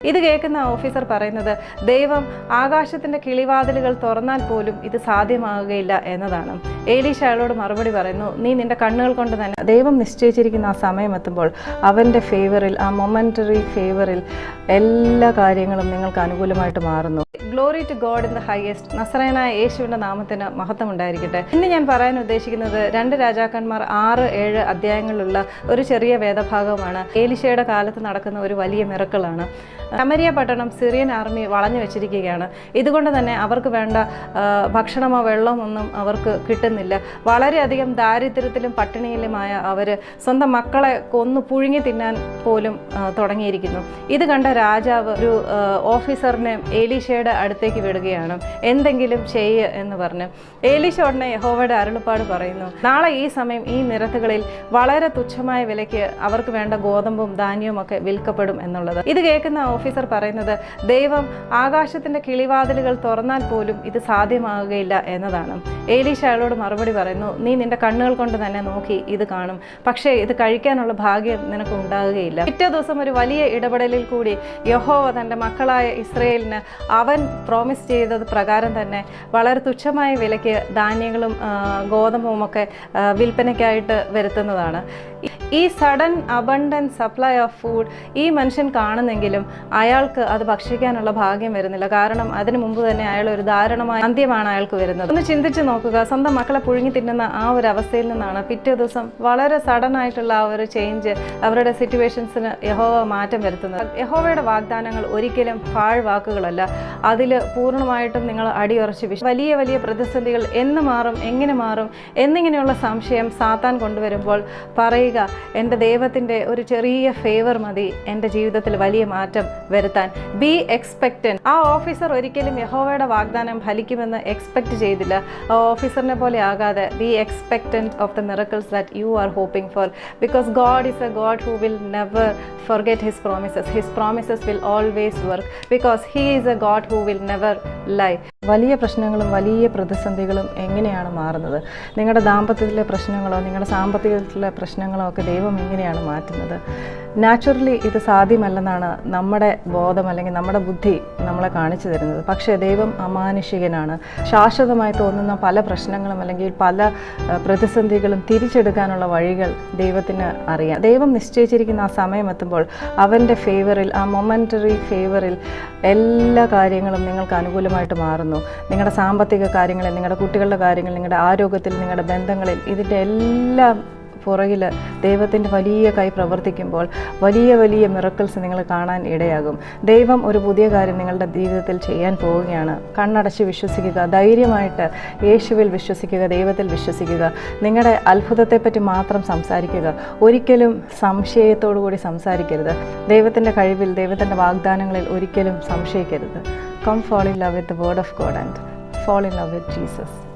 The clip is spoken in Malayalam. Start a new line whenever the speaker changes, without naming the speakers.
ഇത് കേൾക്കുന്ന ഓഫീസർ പറയുന്നത് ദൈവം ആകാശത്തിന്റെ കിളിവാതിലുകൾ തുറന്നാൽ പോലും ഇത് സാധ്യമാകുകയില്ല എന്നതാണ്. ഏലീഷ അയാളോട് മറുപടി പറയുന്നു നീ നിന്റെ കണ്ണുകൾ കൊണ്ട് തന്നെ ദൈവം നിശ്ചയിച്ചിരിക്കുന്ന ആ സമയം എത്തുമ്പോൾ അവന്റെ ഫേവറിൽ ആ മൊമെന്ററി ഫേവറിൽ എല്ലാ കാര്യങ്ങളും നിങ്ങൾക്ക് അനുകൂലമായിട്ട് മാറുന്നു. Glory to God in the highest നസറേനായ യേശുവിന്റെ നാമത്തിന് മഹത്വം ഉണ്ടായിരിക്കട്ടെ ഇന്ന് ഞാൻ പറയാൻ ഉദ്ദേശിക്കുന്നത് രണ്ട് രാജാക്കന്മാർ ആറ് ഏഴ് അധ്യായങ്ങളിലുള്ള ഒരു ചെറിയ വേദഭാഗമാണ് ഏലിശയുടെ കാലത്ത് നടക്കുന്ന ഒരു വലിയ മിറക്കളാണ്. സമരിയ പട്ടണം സിറിയൻ ആർമി വളഞ്ഞു വെച്ചിരിക്കുകയാണ്. ഇതുകൊണ്ട് തന്നെ അവർക്ക് വേണ്ട ഭക്ഷണമോ വെള്ളമോ ഒന്നും അവർക്ക് കിട്ടുന്നില്ല. വളരെയധികം ദാരിദ്ര്യത്തിലും പട്ടിണിയിലുമായ അവർ സ്വന്തം മക്കളെ കൊന്നു പുഴുങ്ങി തിന്നാൻ പോലും തുടങ്ങിയിരിക്കുന്നു. ഇത് കണ്ട രാജാവ് ഒരു ഓഫീസറിനെ ഏലീഷയുടെ അടുത്തേക്ക് വിടുകയാണ്. എന്തെങ്കിലും ചെയ്യ എന്ന് പറഞ്ഞ്. ഏലീഷ ഉടനെ യഹോവയുടെ അരുളപ്പാട് പറയുന്നു നാളെ ഈ സമയം ഈ നിരത്തുകളിൽ വളരെ തുച്ഛമായ വിലയ്ക്ക് അവർക്ക് വേണ്ട ഗോതമ്പും ധാന്യവും ഒക്കെ വിൽക്കപ്പെടും എന്നുള്ളത്. ഇത് കേൾക്കുന്ന ഓഫീസർ പറയുന്നത് ദൈവം ആകാശത്തിന്റെ കിളിവാതിലുകൾ തുറന്നാൽ പോലും ഇത് സാധ്യമാകുകയില്ല എന്നതാണ്. ഏലീഷ അയാളോട് മറുപടി പറയുന്നു നീ നിന്റെ കണ്ണുകൾ കൊണ്ട് തന്നെ നോക്കി ഇത് കാണും. പക്ഷേ ഇത് കഴിക്കാനുള്ള ഭാഗ്യം നിനക്ക് ഉണ്ടാകുകയില്ല. പിറ്റേ ദിവസം ഒരു വലിയ ഇടപെടലിൽ കൂടി യഹോവ തന്റെ മക്കളായ ഇസ്രയേലിന് അവൻ പ്രോമിസ് ചെയ്തത് പ്രകാരം തന്നെ വളരെ തുച്ഛമായ വിലയ്ക്ക് ധാന്യങ്ങളും ആ, ഗോതമ്പും ഒക്കെ ആ, വിൽപ്പനയ്ക്കായിട്ട് വരുത്തുന്നതാണ്. ഈ sudden abundant supply of food ഈ മനുഷ്യൻ കാണുന്നെങ്കിലും അയാൾക്ക് അത് ഭക്ഷിക്കാനുള്ള ഭാഗ്യം വരുന്നില്ല. കാരണം അതിനു മുമ്പ് തന്നെ അയാൾ ഒരു ദാരുണമായ അന്ത്യമാണ് അയാൾക്ക് വരുന്നത്. ഒന്ന് ചിന്തിച്ച് നോക്കുക. സ്വന്തം മക്കളെ പുഴുങ്ങി തിന്നുന്ന ആ ഒരു അവസ്ഥയിൽ നിന്നാണ് പിറ്റേ ദിവസം വളരെ സഡൻ ആയിട്ടുള്ള ആ ഒരു ചേഞ്ച് അവരുടെ സിറ്റുവേഷൻസിന് യഹോവ മാറ്റം വരുത്തുന്നത്. യഹോവയുടെ വാഗ്ദാനങ്ങൾ ഒരിക്കലും പാഴ്വാക്കുകളല്ല. അതിൽ പൂർണമായിട്ടും നിങ്ങൾ അടിയുറച്ച് വിശ്വ വലിയ വലിയ പ്രതിസന്ധികൾ എന്ന് മാറും എങ്ങനെ മാറും എന്നിങ്ങനെയുള്ള സംശയം സാത്താൻ കൊണ്ടുവരുമ്പോൾ പറയുക എന്റെ ദൈവത്തിന്റെ ഒരു ചെറിയ ഫേവർ മതി എന്റെ ജീവിതത്തിൽ വലിയ മാറ്റം വരുത്താൻ. ബി എക്സ്പെക്റ്റൻ ആ ഓഫീസർ ഒരിക്കലും യഹോവയുടെ വാഗ്ദാനം ഫലിക്കുമെന്ന് എക്സ്പെക്റ്റ് ചെയ്തില്ല. ആ ഓഫീസറിനെ പോലെ ആകാതെ be expectant of the miracles that you are hoping for because God is a God who will never forget his promises his promises will always work because he is a God who will never lie വലിയ പ്രശ്നങ്ങളും വലിയ പ്രതിസന്ധികളും എങ്ങനെയാണ് മാറുന്നത്? നിങ്ങളുടെ ദാമ്പത്യത്തിലെ പ്രശ്നങ്ങളോ നിങ്ങളുടെ സാമ്പത്തികത്തിലെ പ്രശ്നങ്ങളോ ഒക്കെ ദൈവം എങ്ങനെയാണ് മാറ്റുന്നത്. നാച്ചുറലി ഇത് സാധ്യമല്ലെന്നാണ് നമ്മുടെ ബോധം അല്ലെങ്കിൽ നമ്മുടെ ബുദ്ധി നമ്മളെ കാണിച്ചു തരുന്നത്. പക്ഷേ ദൈവം അമാനുഷികനാണ്. ശാശ്വതമായി തോന്നുന്ന പല പ്രശ്നങ്ങളും അല്ലെങ്കിൽ പല പ്രതിസന്ധികളും തിരിച്ചെടുക്കാനുള്ള വഴികൾ ദൈവത്തിന് അറിയാം. ദൈവം നിശ്ചയിച്ചിരിക്കുന്ന ആ സമയം എത്തുമ്പോൾ അവന്റെ ഫേവറിൽ ആ മൊമെന്ററി ഫേവറിൽ എല്ലാ കാര്യങ്ങളും നിങ്ങൾക്ക് അനുകൂലമായിട്ട് മാറുന്നു. നിങ്ങളുടെ സാമ്പത്തിക കാര്യങ്ങളിൽ നിങ്ങളുടെ കുട്ടികളുടെ കാര്യങ്ങളിൽ നിങ്ങളുടെ ആരോഗ്യത്തിൽ നിങ്ങളുടെ ബന്ധങ്ങളിൽ ഇതിന്റെ എല്ലാം പുറകിൽ ദൈവത്തിന്റെ വലിയ കൈ പ്രവർത്തിക്കുമ്പോൾ വലിയ വലിയ മിറക്കിൾസ് നിങ്ങൾ കാണാൻ ഇടയാകും. ദൈവം ഒരു പുതിയ കാര്യം നിങ്ങളുടെ ജീവിതത്തിൽ ചെയ്യാൻ പോവുകയാണ്. കണ്ണടച്ച് വിശ്വസിക്കുക ധൈര്യമായിട്ട് യേശുവിൽ വിശ്വസിക്കുക ദൈവത്തിൽ വിശ്വസിക്കുക നിങ്ങളുടെ അത്ഭുതത്തെപ്പറ്റി മാത്രം സംസാരിക്കുക. ഒരിക്കലും സംശയത്തോടു കൂടി സംസാരിക്കരുത്. ദൈവത്തിന്റെ കഴിവിൽ ദൈവത്തിന്റെ വാഗ്ദാനങ്ങളിൽ ഒരിക്കലും സംശയിക്കരുത്. Come fall in love with the word of God and fall in love with Jesus.